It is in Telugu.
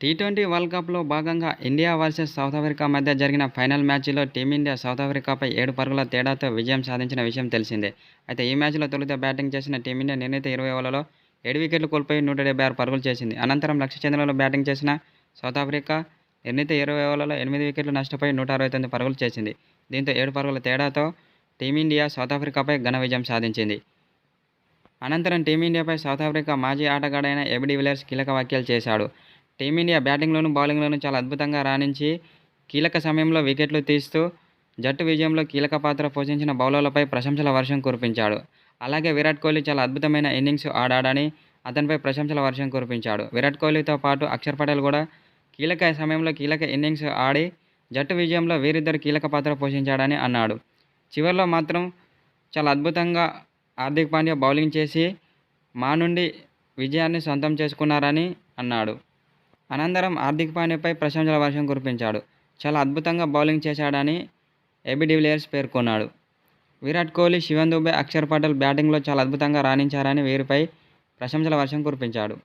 టీ ట్వంటీ వరల్డ్ కప్లో భాగంగా ఇండియా వర్సెస్ సౌత్ ఆఫ్రికా మధ్య జరిగిన ఫైనల్ మ్యాచ్లో టీమిండియా సౌత్ ఆఫ్రికాపై ఏడు పరుగుల తేడాతో విజయం సాధించిన విషయం తెలిసిందే. అయితే ఈ మ్యాచ్లో తొలుత బ్యాటింగ్ చేసిన టీమిండియా నిర్ణీత ఇరవై ఓవర్లలో ఏడు వికెట్లు కోల్పోయి నూట డెబ్బై ఆరు పరుగులు చేసింది. అనంతరం లక్ష్య చంద్రలో బ్యాటింగ్ చేసిన సౌత్ ఆఫ్రికా నిర్ణీత ఇరవై ఓవర్లలో ఎనిమిది వికెట్లు నష్టపోయి నూట అరవై తొమ్మిది పరుగులు చేసింది. దీంతో ఏడు పరుగుల తేడాతో టీమిండియా సౌత్ ఆఫ్రికాపై ఘన విజయం సాధించింది. అనంతరం టీమిండియాపై సౌత్ ఆఫ్రికా మాజీ ఆటగాడైన ఎబిడి విలియర్స్ కీలక వ్యాఖ్యలు చేశాడు. టీమిండియా బ్యాటింగ్లోనూ బౌలింగ్లోనూ చాలా అద్భుతంగా రాణించి కీలక సమయంలో వికెట్లు తీస్తూ జట్టు విజయంలో కీలక పాత్ర పోషించిన బౌలర్లపై ప్రశంసల వర్షం కురిపించాడు. అలాగే విరాట్ కోహ్లీ చాలా అద్భుతమైన ఇన్నింగ్స్ ఆడాడని అతనిపై ప్రశంసల వర్షం కురిపించాడు. విరాట్ కోహ్లీతో పాటు అక్షర్ పటేల్ కూడా కీలక సమయంలో కీలక ఇన్నింగ్స్ ఆడి జట్టు విజయంలో వీరిద్దరు కీలక పాత్ర పోషించాడని అన్నాడు. చివరిలో మాత్రం చాలా అద్భుతంగా హార్దిక్ పాండ్యా బౌలింగ్ చేసి మా నుండి విజయాన్ని సొంతం చేసుకున్నారని అన్నాడు. అనంతరం హార్దిక్ పాండ్యాపై ప్రశంసల వర్షం కురిపించాడు. చాలా అద్భుతంగా బౌలింగ్ చేశాడని ఎబి డివిలియర్స్ పేర్కొన్నాడు. విరాట్ కోహ్లీ శివన్ దుబే అక్షర్ పటేల్ బ్యాటింగ్లో చాలా అద్భుతంగా రాణించారని వీరిపై ప్రశంసల వర్షం కురిపించాడు.